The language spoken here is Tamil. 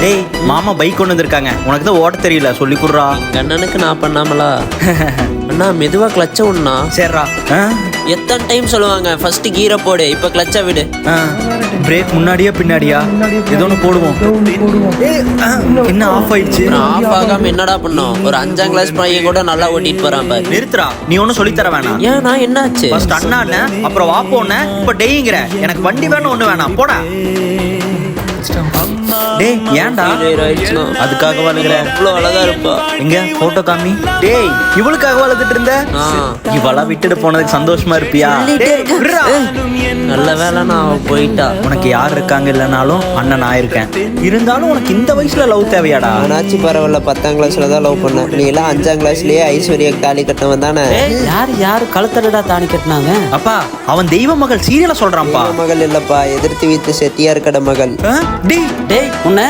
டேய் மாமா பைக் கொண்டு வந்திருக்காங்க. உனக்கு தான் ஓட்ட தெரியல. சொல்லி குடுறா. அண்ணனுக்கு நான் பண்ணாமலா? அண்ணா மெதுவா கிளச்ச விடனா சரிடா எத்தனை டைம் சொல்லுவாங்க? ஃபர்ஸ்ட் கீரை போடு இப்ப கிளச்ச விடு. பிரேக் முன்னாடியா பின்னாடியா? ஏதோ ஒன்று போடுவோம். ஏய், என்ன ஆஃப் ஆயிடுச்சு? ஆஃப் ஆகாம என்னடா பண்ணோம்? ஒரு அஞ்சாம் கிளாஸ் பையன் கூட நல்லா ஓட்டிட்டு போறான் பாரு. நிறுத்துறா நீ ஒன்றும் சொல்லித்தர வேணாம். ஏன் நான் என்னாச்சு? ஃபர்ஸ்ட் அண்ணா அப்புறம் வா போன இப்ப டேய்ங்கிற. எனக்கு வண்டி வேணும் ஒண்ணு வேணாம். போடா. டேய் ஏன்டா? அதுக்காக வழுகிற. அவ்வளோ அழகா இருப்பா. எங்க? போட்டோ காமி. டேய் இவளுக்காக வளர்த்துட்டு இருந்த. இவளா விட்டுட்டு போனதுக்கு சந்தோஷமா இருப்பியா. நல்ல வேலை நான் போயிட்டா? உனக்கு யார் இருக்காங்க இல்லைனாலும் அண்ணன் நான் இருக்கேன். இருந்தாலும் உனக்கு இந்த வயசுல லவ் தேவையாடா? ஆனாச்சும் பரவாயில்ல பத்தாம் கிளாஸ்ல தான் லவ் பண்ணேன். நீ எல்லாம் அஞ்சாம் கிளாஸ்லயே ஐஸ்வர்யா தாலி கட்டவன் தானே? யார் யார்? கழுத்தடடா தாணி கட்டினாங்க. அப்பா அவன் தெய்வ மகள் சீரியல சொல்றான்ப்பா. மகள் இல்லப்பா எதிர்த்து வீட்டு செட்டியார் கடை மகள்? டேய். டேய் உன்ன